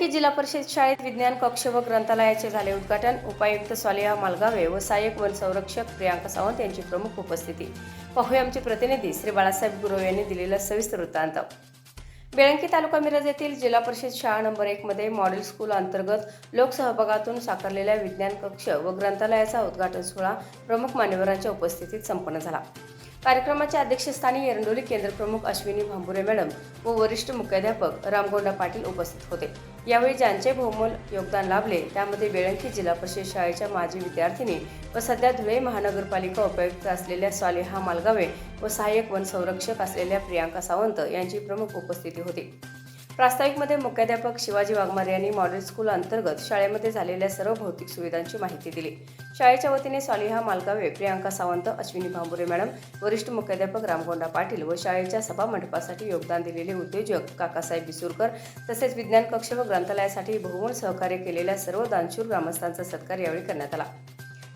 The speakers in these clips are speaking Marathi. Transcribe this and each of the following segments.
बेळंकी जिल्हा परिषद शाळेत विज्ञान कक्ष व ग्रंथालयाचे झाले उद्घाटन. उपायुक्त स्वालिया मालगावे व सहाय्यक वन संरक्षक प्रियांका सावंत यांची प्रमुख उपस्थिती. पाहूया आमचे प्रतिनिधी श्री बाळासाहेब गुरव यांनी दिलेला सविस्तर वृत्तांत. बेळंकी तालुका मिरज येथील जिल्हा परिषद शाळा नंबर एक मध्ये मॉडेल स्कूल अंतर्गत लोकसहभागातून साकारलेल्या विज्ञान कक्ष व ग्रंथालयाचा उद्घाटन सोहळा प्रमुख मान्यवरांच्या उपस्थितीत संपन्न झाला. कार्यक्रमाच्या अध्यक्षस्थानी एरंडोली केंद्रप्रमुख अश्विनी भांबुरे मॅडम व वरिष्ठ मुख्याध्यापक रामगोंडा पाटील उपस्थित होते. यावेळी ज्यांचे बहुमोल योगदान लाभले त्यामध्ये बेळंकी जिल्हा परिषद शाळेच्या माजी विद्यार्थिनी व सध्या धुळे महानगरपालिका उपायुक्त असलेल्या स्वालेहा मालगावे व सहाय्यक वन संरक्षक असलेल्या प्रियांका सावंत यांची प्रमुख उपस्थिती होती. प्रास्ताविकमध्ये मुख्याध्यापक शिवाजी वाघमारे यांनी मॉडेल स्कूल अंतर्गत शाळेमध्ये झालेल्या सर्व भौतिक सुविधांची माहिती दिली. शाळेच्या वतीने स्वालिहा मालगावे प्रियांका सावंत अश्विनी भांबुरे मॅडम वरिष्ठ मुख्याध्यापक रामगोंडा पाटील व शाळेच्या सभामंडपासाठी योगदान दिलेले उद्योजक काकासाहेब बिसूरकर तसेच विज्ञान कक्ष व ग्रंथालयासाठी बहुमोल सहकार्य केलेल्या सर्व दानशूर ग्रामस्थांचा सत्कार यावेळी करण्यात आला.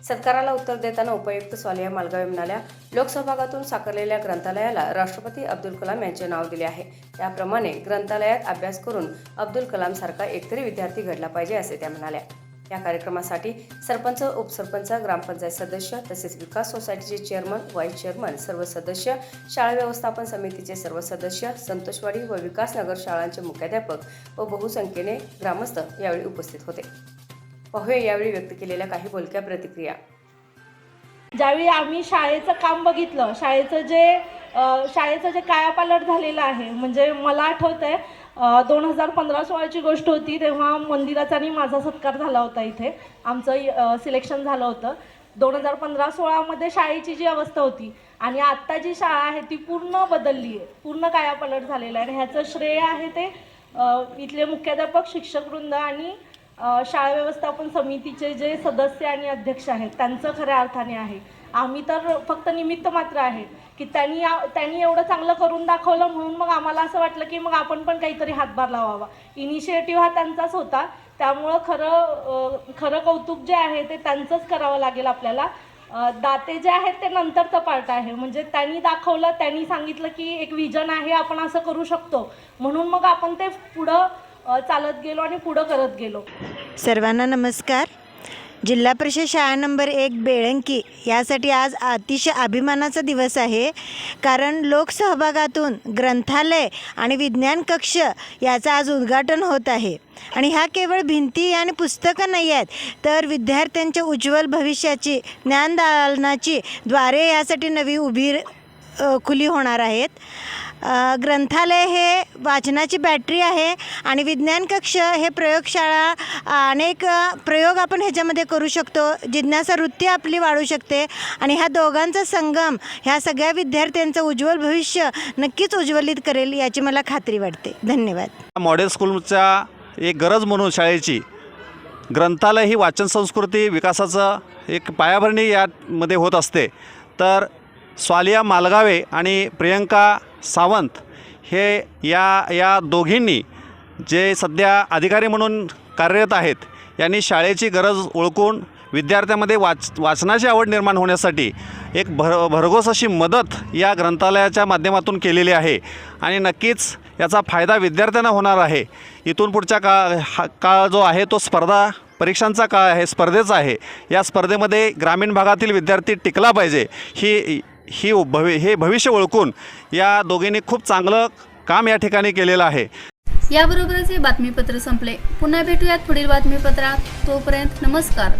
सत्काराला उत्तर देताना उपायुक्त स्वालिया मालगावे म्हणाल्या लोकसहभागातून साकारलेल्या ग्रंथालयाला राष्ट्रपती अब्दुल कलाम यांचे नाव दिले आहे. त्याप्रमाणे ग्रंथालयात अभ्यास करून अब्दुल कलाम सारखा एकतरी विद्यार्थी घडला पाहिजे असे त्या म्हणाल्या. या कार्यक्रमासाठी सरपंच उपसरपंच ग्रामपंचायत सदस्य तसेच विकास सोसायटीचे चेअरमन व्हाईस चेअरमन सर्व सदस्य शाळा व्यवस्थापन समितीचे सर्व सदस्य संतोषवाडी व विकासनगर शाळांचे मुख्याध्यापक व बहुसंख्येने ग्रामस्थ यावेळी उपस्थित होते. पाहूया यावेळी व्यक्त केलेल्या काही बोलक्या प्रतिक्रिया. ज्यावेळी आम्ही शाळेचं काम बघितलं शाळेचं जे शाळेचं जे कायापालट झालेलं आहे म्हणजे मला आठवत आहे दोन हजार पंधरा सोळाची गोष्ट होती तेव्हा मंदिराचा आणि माझा सत्कार झाला होता इथे. आमचं सिलेक्शन झालं होतं. दोन हजार पंधरा सोळामध्ये शाळेची जी अवस्था होती आणि आत्ता जी शाळा आहे ती पूर्ण बदलली आहे पूर्ण कायापालट झालेलं आहे. आणि ह्याचं श्रेय आहे ते इथले मुख्याध्यापक शिक्षकवृंद आणि शाळा व्यवस्थापन समितीचे जे सदस्य आणि अध्यक्ष आहेत त्यांचं खऱ्या अर्थाने आहे. आम्ही तर फक्त निमित्त मात्र आहे की त्यांनी त्यांनी एवढं चांगलं करून दाखवलं म्हणून मग आम्हाला असं वाटलं की मग आपण पण काहीतरी हातभार लावावा. इनिशिएटिव्ह हा त्यांचाच होता. त्यामुळं खरं खरं कौतुक जे आहे ते त्यांचंच करावं लागेल आपल्याला. दाते जे आहेत ते नंतरचं पार्ट आहे. म्हणजे त्यांनी दाखवलं त्यांनी सांगितलं की एक विजन आहे आपण असं करू शकतो. म्हणून मग आपण ते पुढं चालत गेलो आणि पुढं करत गेलो. सर्वांना नमस्कार. जिल्हा परिषद शाळा नंबर एक बेळंकी. यासाठी आज अतिशय अभिमानाचा दिवस आहे. कारण लोकसहभागातून ग्रंथालय आणि विज्ञान कक्ष याचं आज उद्घाटन होत आहे. आणि ह्या केवळ भिंती आणि पुस्तकं नाही आहेत तर विद्यार्थ्यांच्या उज्ज्वल भविष्याची ज्ञानदालनाची द्वारे यासाठी नवी उभी खुली होणार आहेत. ग्रंथालय हे वाचनाची बॅटरी आहे आणि विज्ञान कक्ष हे प्रयोगशाळा अनेक प्रयोग आपण ह्याच्यामध्ये करू शकतो. जिज्ञासा वृत्ती आपली वाढू शकते आणि ह्या दोघांचा संगम ह्या सगळ्या विद्यार्थ्यांचं उज्ज्वल भविष्य नक्कीच उज्ज्वलित करेल याची मला खात्री वाटते. धन्यवाद. मॉडेल स्कूलचा एक गरज म्हणून शाळेची ग्रंथालय ही वाचन संस्कृती विकासाचं एक पायाभरणी यामध्ये होत असते. तर स्वालिया मालगावे आणि प्रियंका सावंत हे या या दोघींनी जे सध्या अधिकारी म्हणून कार्यरत आहेत यांनी शाळेची गरज ओळखून विद्यार्थ्यांमध्ये वाच वाचनाची आवड निर्माण होण्यासाठी एक भर भरघोस अशी मदत या ग्रंथालयाच्या माध्यमातून केलेली आहे. आणि नक्कीच याचा फायदा विद्यार्थ्यांना होणार आहे. इथून पुढच्या काळ हा काळ जो आहे तो स्पर्धा परीक्षांचा काळ आहे स्पर्धेचा आहे. या स्पर्धेमध्ये ग्रामीण भागातील विद्यार्थी टिकला पाहिजे. ही ही भवि हे भविष्य ओळखून या दोघींनी खूप चांगलं काम या ठिकाणी केलेलं आहे. याबरोबरच हे बातमीपत्र संपले. पुन्हा भेटूयात पुढील बातमीपत्रात. तोपर्यंत नमस्कार.